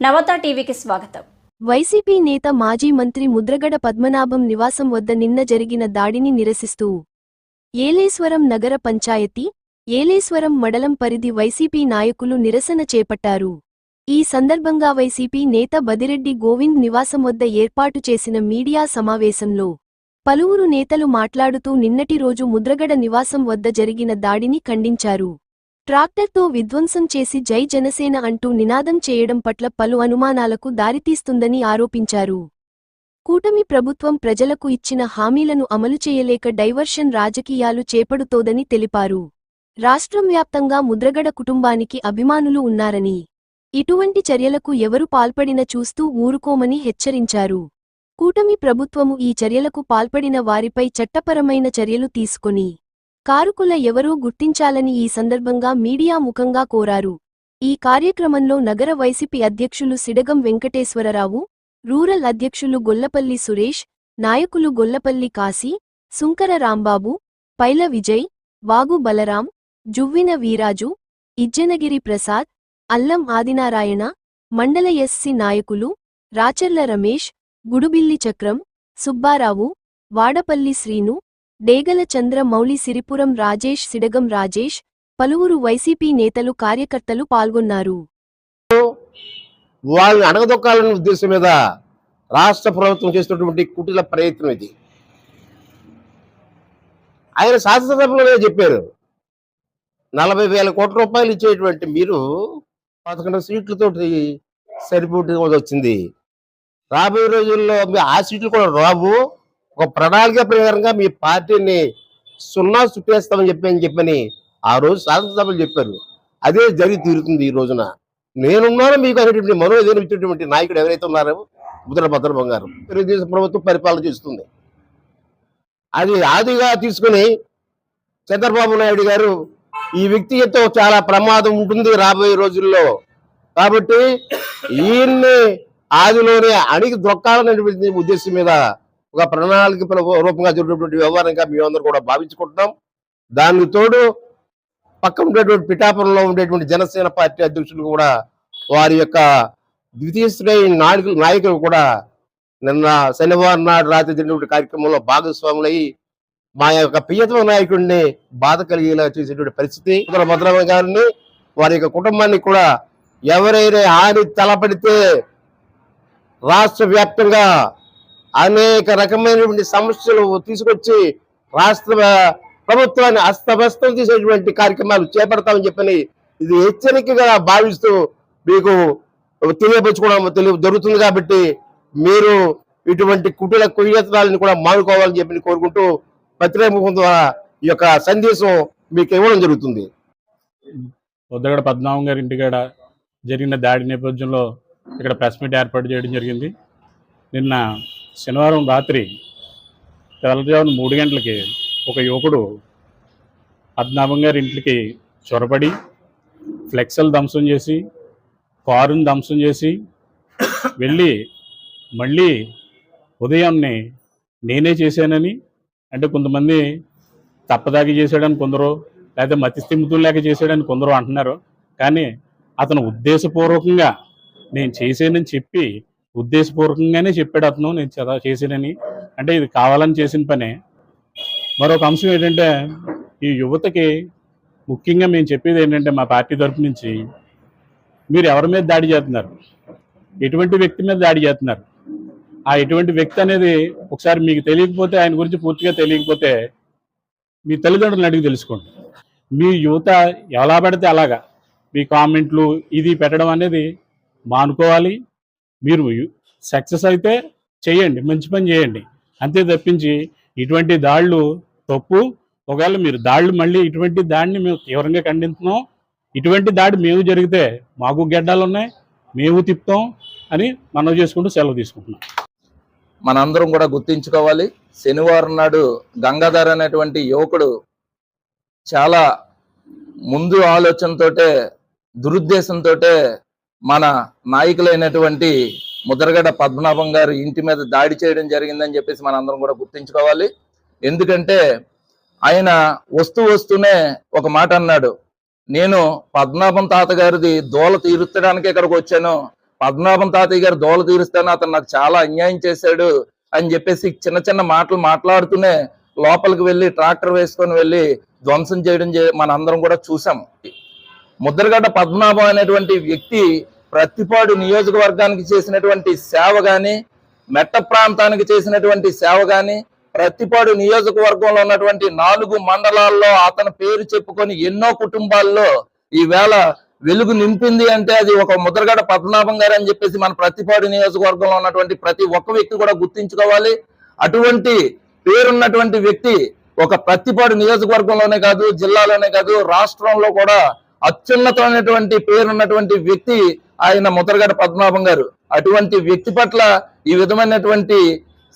నవత టీవీకి స్వాగతం. వైసీపీ నేత మాజీ మంత్రి ముద్రగడ పద్మనాభం నివాసం వద్ద నిన్న జరిగిన దాడిని నిరసిస్తూ ఏలేశ్వరం నగర పంచాయతీ ఏలేశ్వరం మండలం పరిధి వైసీపీ నాయకులు నిరసన చేపట్టారు. ఈ సందర్భంగా వైసీపీ నేత బదిరెడ్డి గోవింద్ నివాసం వద్ద ఏర్పాటు చేసిన మీడియా సమావేశంలో పలువురు నేతలు మాట్లాడుతూ నిన్నటి రోజు ముద్రగడ నివాసం వద్ద జరిగిన దాడిని ఖండించారు. ట్రాక్టర్తో విధ్వంసం చేసి జై జనసేన అంటూ నినాదం చేయడం పట్ల పలు అనుమానాలకు దారితీస్తుందని ఆరోపించారు. కూటమి ప్రభుత్వం ప్రజలకు ఇచ్చిన హామీలను అమలు చేయలేక డైవర్షన్ రాజకీయాలు చేపడుతోదని తెలిపారు. రాష్ట్రం వ్యాప్తంగా ముద్రగడ కుటుంబానికి అభిమానులు ఉన్నారని ఇటువంటి చర్యలకు ఎవరు పాల్పడిన చూస్తూ ఊరుకోమని హెచ్చరించారు. కూటమి ప్రభుత్వము ఈ చర్యలకు పాల్పడిన వారిపై చట్టపరమైన చర్యలు తీసుకొని కారుకుల ఎవరూ గుర్తించాలని ఈ సందర్భంగా మీడియా ముఖంగా కోరారు. ఈ కార్యక్రమంలో నగర వైసీపీ అధ్యక్షులు సిడగం వెంకటేశ్వరరావు రూరల్ అధ్యక్షులు గొల్లపల్లి సురేష్ నాయకులు గొల్లపల్లి కాశీ సుంకర రాంబాబు పైల విజయ్ వాగు బలరాం జువ్విన వీరాజు ఇజ్జనగిరి ప్రసాద్ అల్లం ఆదినారాయణ మండల ఎస్సి నాయకులు రాచర్ల రమేష్ గుడుబిల్లి చక్రం సుబ్బారావు వాడపల్లి శ్రీను డేగల చంద్ర మౌళి సిరిపురం రాజేష్ సిడగం రాజేష్ పలువురు వైసీపీ నేతలు కార్యకర్తలు పాల్గొన్నారు. వాళ్ళని అడగదొక్కాలనే ఉద్దేశం మీద రాష్ట్ర ప్రభుత్వం చేస్తున్నటువంటి కుటిల ప్రయత్నం ఇది. ఆయన శాసనసభలోనే చెప్పారు నలభై వేల కోట్ల రూపాయలు ఇచ్చేటువంటి మీరు పదకొండు సీట్లతోటి సరిపోటీ వచ్చింది. రాబోయే రోజుల్లో మీ ఆ సీట్లు కూడా రావు. ఒక ప్రణాళిక ప్రకారంగా మీ పార్టీని సున్నా చుట్టేస్తామని చెప్పి అని చెప్పని ఆ రోజు శాసనసభలు చెప్పారు. అదే జరిగి తీరుతుంది ఈ రోజున. నేనున్నాను మీకు అనేటువంటి ఏదైనా ఇచ్చేటువంటి నాయకుడు ఎవరైతే ఉన్నారో ముద్ర భద్ర బంగారు. తెలుగుదేశం ప్రభుత్వం పరిపాలన చేస్తుంది. అది ఆదిగా తీసుకుని చంద్రబాబు నాయుడు గారు ఈ వ్యక్తితో చాలా ప్రమాదం ఉంటుంది రాబోయే రోజుల్లో. కాబట్టి ఈయన్ని ఆదిలోనే అణికి దొక్కాలనేటువంటి ఉద్దేశం మీద ఒక ప్రణాళిక రూపంగా జరిగినటువంటి వ్యవహారంగా మేమందరూ కూడా భావించుకుంటున్నాం. దానికి తోడు పక్క ఉండేటువంటి పిఠాపురంలో ఉండేటువంటి జనసేన పార్టీ అధ్యక్షులు కూడా వారి యొక్క ద్వితీయ శ్రేణి నాయకులు నాయకులు కూడా నిన్న శనివారం నాడు రాత్రి జరిగినటువంటి కార్యక్రమంలో భాగస్వాములయ్యి మా యొక్క ప్రియతమ నాయకుడిని బాధ కలిగేలా చేసేటువంటి పరిస్థితి. భద్రమ గారిని వారి యొక్క కుటుంబాన్ని కూడా ఎవరైనా హాని తలపడితే రాష్ట్ర వ్యాప్తంగా అనేక రకమైనటువంటి సమస్యలు తీసుకొచ్చి రాష్ట్ర ప్రభుత్వాన్ని అస్తవ్యస్తం చేసేటువంటి కార్యక్రమాలు చేపడతామని చెప్పని ఇది హెచ్చరికగా భావిస్తూ మీకు తెలియపరచుకోవడం తెలియ జరుగుతుంది కాబట్టి మీరు ఇటువంటి కుటీల కుయ్యత్నాలను కూడా మానుకోవాలని చెప్పి కోరుకుంటూ పత్రికాముఖం ద్వారా ఈ యొక్క సందేశం మీకు ఇవ్వడం జరుగుతుంది. పొద్దుగడ పద్మనాభం గారి ఇంటికాడ జరిగిన దాడి నేపథ్యంలో ఇక్కడ ప్రెస్ మీట్ ఏర్పాటు చేయడం జరిగింది. నిన్న శనివారం రాత్రి తెల్లజామున మూడు గంటలకి ఒక యువకుడు పద్మనాభం గారి ఇంటికి చొరబడి ఫ్లెక్సల్ ధ్వంసం చేసి కారుని ధ్వంసం చేసి వెళ్ళి మళ్ళీ ఉదయాన్నే నేనే చేశానని అంటే కొంతమంది తప్పదాగి చేశాడని కొందరు లేదా మతిస్థిమితులు లేక చేశాడని కొందరు అంటున్నారు. కానీ అతను ఉద్దేశపూర్వకంగా నేను చేశానని చెప్పి ఉద్దేశపూర్వకంగానే చెప్పాడు అతను నేను చదా చేసినని అంటే ఇది కావాలని చేసిన పనే. మరొక అంశం ఏంటంటే ఈ యువతకి ముఖ్యంగా మేము చెప్పేది ఏంటంటే మా పార్టీ తరపు నుంచి మీరు ఎవరి మీద దాడి చేస్తున్నారు? ఎటువంటి వ్యక్తి మీద దాడి చేస్తున్నారు? ఆ ఎటువంటి వ్యక్తి అనేది ఒకసారి మీకు తెలియకపోతే ఆయన గురించి పూర్తిగా తెలియకపోతే మీ తల్లిదండ్రులను అడిగి తెలుసుకోండి. మీ యువత ఎలా పడితే అలాగా మీ కామెంట్లు ఇది పెట్టడం అనేది మానుకోవాలి. మీరు సక్సెస్ అయితే చేయండి మంచి పని చేయండి. అంతే తప్పించి ఇటువంటి దాళ్ళు తప్పు. ఒకవేళ మీరు దాళ్ళు మళ్ళీ ఇటువంటి దాడిని మేము తీవ్రంగా ఖండిస్తున్నాం ఇటువంటి దాడి మేము జరిగితే మాకు గెడ్డాలు ఉన్నాయి మేము తిప్పుతాం అని మనం చేసుకుంటూ సెలవు తీసుకుంటున్నాం. మనందరం కూడా గుర్తించుకోవాలి. శనివారం నాడు గంగాధర్ అనేటువంటి యువకుడు చాలా ముందు ఆలోచనతోటే దురుద్దేశంతో మన నాయకులైనటువంటి ముద్రగడ పద్మనాభం గారు ఇంటి మీద దాడి చేయడం జరిగిందని చెప్పేసి మన అందరం కూడా గుర్తించుకోవాలి. ఎందుకంటే ఆయన వస్తూ వస్తూనే ఒక మాట అన్నాడు. నేను పద్మనాభం తాత గారిది దోల తీరుస్తడానికి ఇక్కడికి వచ్చాను. పద్మనాభం తాతయ్య గారు దోల తీరుస్తాను అతను నాకు చాలా అన్యాయం చేశాడు అని చెప్పేసి చిన్న చిన్న మాటలు మాట్లాడుతూనే లోపలికి వెళ్ళి ట్రాక్టర్ వేసుకొని వెళ్ళి ధ్వంసం చేయడం మన అందరం కూడా చూసాం. ముద్రగడ్డ పద్మనాభం అనేటువంటి వ్యక్తి ప్రతిపాడు నియోజకవర్గానికి చేసినటువంటి సేవ కానీ మెట్ట ప్రాంతానికి చేసినటువంటి సేవ కానీ ప్రతిపాడు నియోజకవర్గంలో ఉన్నటువంటి నాలుగు మండలాల్లో అతని పేరు చెప్పుకొని ఎన్నో కుటుంబాల్లో ఈవేళ వెలుగు నింపింది అంటే అది ఒక ముద్రగడ పద్మనాభం గారు అని చెప్పేసి మన ప్రతిపాడు నియోజకవర్గంలో ఉన్నటువంటి ప్రతి ఒక్క వ్యక్తి కూడా గుర్తించుకోవాలి. అటువంటి పేరున్నటువంటి వ్యక్తి ఒక ప్రతిపాడు నియోజకవర్గంలోనే కాదు జిల్లాలోనే కాదు రాష్ట్రంలో కూడా అత్యున్నతమైనటువంటి పేరున్నటువంటి వ్యక్తి ఆయన ముద్రగడ పద్మనాభం గారు. అటువంటి వ్యక్తి పట్ల ఈ విధమైనటువంటి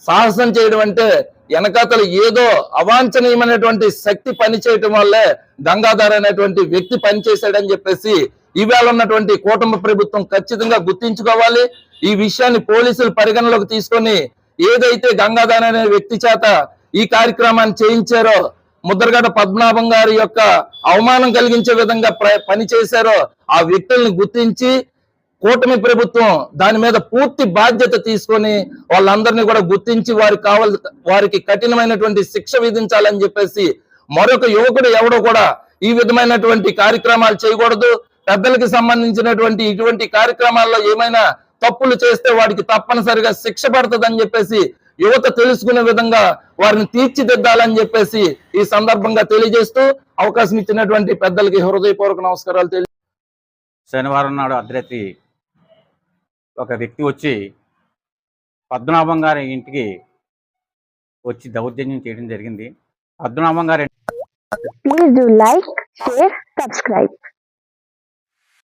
సాహసం చేయడం అంటే వెనకాతలు ఏదో అవాంఛనీయమైనటువంటి శక్తి పని చేయటం వల్లే గంగాధర్ అనేటువంటి వ్యక్తి పనిచేశాడని చెప్పేసి ఇవాళ ఉన్నటువంటి కూటమి ప్రభుత్వం ఖచ్చితంగా గుర్తించుకోవాలి. ఈ విషయాన్ని పోలీసులు పరిగణలోకి తీసుకొని ఏదైతే గంగాధర్ అనే వ్యక్తి చేత ఈ కార్యక్రమాన్ని చేయించారో ముద్రగడ పద్మనాభం గారి యొక్క అవమానం కలిగించే విధంగా ప్ర- పని చేశారో ఆ వ్యక్తుల్ని గుర్తించి కూటమి ప్రభుత్వం దాని మీద పూర్తి బాధ్యత తీసుకొని వాళ్ళందరినీ కూడా గుర్తించి వారికి కావాలి వారికి కఠినమైనటువంటి శిక్ష విధించాలని చెప్పేసి మరొక యువకుడు ఎవడో కూడా ఈ విధమైనటువంటి కార్యక్రమాలు చేయకూడదు. పెద్దలకి సంబంధించినటువంటి ఇటువంటి కార్యక్రమాల్లో ఏమైనా తప్పులు చేస్తే వాడికి తప్పనిసరిగా శిక్ష పడుతుందని చెప్పేసి యువత తెలుసుకునే విధంగా వారిని తీర్చిదిద్దాలని చెప్పేసి ఈ సందర్భంగా తెలియజేస్తూ అవకాశం ఇచ్చినటువంటి పెద్దలకి హృదయపూర్వక నమస్కారాలు తెలియ శనివారం నాడు అర్ధరాత్రి ఒక వ్యక్తి వచ్చి పద్మనాభం గారి ఇంటికి వచ్చి దౌర్జన్యం చేయడం జరిగింది పద్మనాభం గారి Please do like, share, subscribe.